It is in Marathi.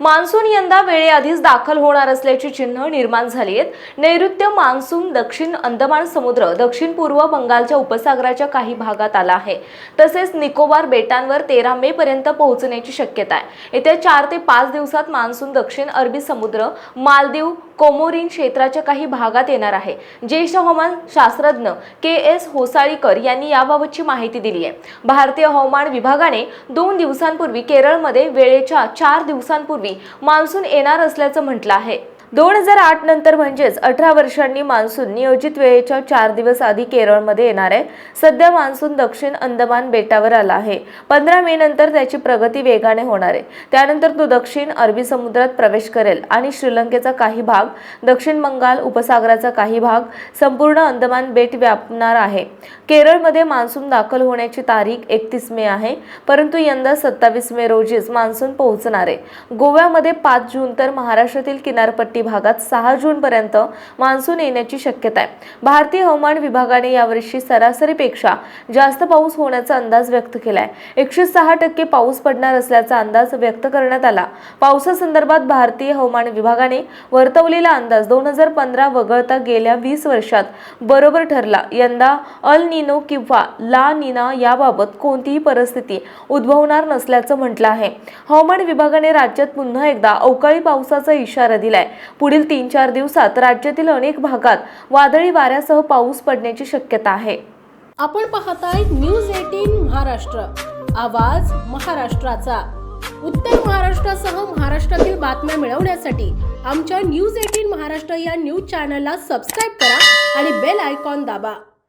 मान्सून यंदा वेळेआधीच दाखल होणार असल्याची चिन्ह निर्माण झाली आहेत नैऋत्य मान्सून दक्षिण अंदमान समुद्र दक्षिण पूर्व बंगालच्या उपसागराच्या काही भागात आला आहे. तसेच निकोबार बेटांवर तेरा मे पर्यंत पोहोचण्याची शक्यता आहे. येत्या चार ते पाच दिवसात मान्सून दक्षिण अरबी समुद्र मालदीव कोमोरीन क्षेत्राच्या काही भागात येणार आहे. ज्येष्ठ हवामान शास्त्रज्ञ के एस होसाळीकर यांनी याबाबतची माहिती दिली आहे. भारतीय हवामान विभागाने दोन दिवसांपूर्वी केरळमध्ये वेळेच्या चार दिवसांपूर्वी मान्सून येणार असल्याचं म्हटलं आहे. दोन हजार आठ नंतर म्हणजेच अठरा वर्षांनी मान्सून नियोजित वेळेच्या चार दिवस आधी केरळमध्ये येणार आहे. सध्या मान्सून दक्षिण अंदमान बेटावर आला आहे. पंधरा मे नंतर त्याची प्रगती वेगाने होणार आहे. त्यानंतर तो दक्षिण अरबी समुद्रात प्रवेश करेल आणि श्रीलंकेचा काही भाग दक्षिण बंगाल उपसागराचा काही भाग संपूर्ण अंदमान बेट व्यापणार आहे. केरळमध्ये मान्सून दाखल होण्याची तारीख एकतीस मे आहे. परंतु यंदा सत्तावीस मे रोजीच मान्सून पोहोचणार आहे. गोव्यामध्ये पाच जून तर महाराष्ट्रातील किनारपट्टी भागात सहा जूनपर्यंत मान्सून येण्याची शक्यता आहे. भारतीय हवामान विभागाने यावर्षी सरासरीपेक्षा जास्त पाऊस होण्याचा अंदाज व्यक्त केला आहे एकशे सहा टक्के पाऊस पडणार असल्याचा अंदाज व्यक्त करण्यात आला. पावसासंदर्भात भारतीय हवामान विभागाने वर्तवलेला अंदाज दोन हजार पंधरा वगळता गेल्या वीस वर्षात बरोबर ठरला. यंदा अल निनो किंवा ला निना याबाबत कोणतीही परिस्थिती उद्भवणार नसल्याचं म्हटलं आहे. हवामान विभागाने राज्यात पुन्हा एकदा अवकाळी पावसाचा इशारा दिलाय. पुढील तीन चार दिवसात राज्यातील अनेक भागात वादळी वाऱ्यासह पाऊस पडण्याची शक्यता आहे. आपण पाहताय न्यूज एटीन महाराष्ट्र. आवाज महाराष्ट्राचा. उत्तर महाराष्ट्रासह महाराष्ट्रातील बातम्या मिळवण्यासाठी आमच्या न्यूज एटीन महाराष्ट्र या न्यूज चॅनलला सबस्क्राईब करा आणि बेल आयकॉन दाबा.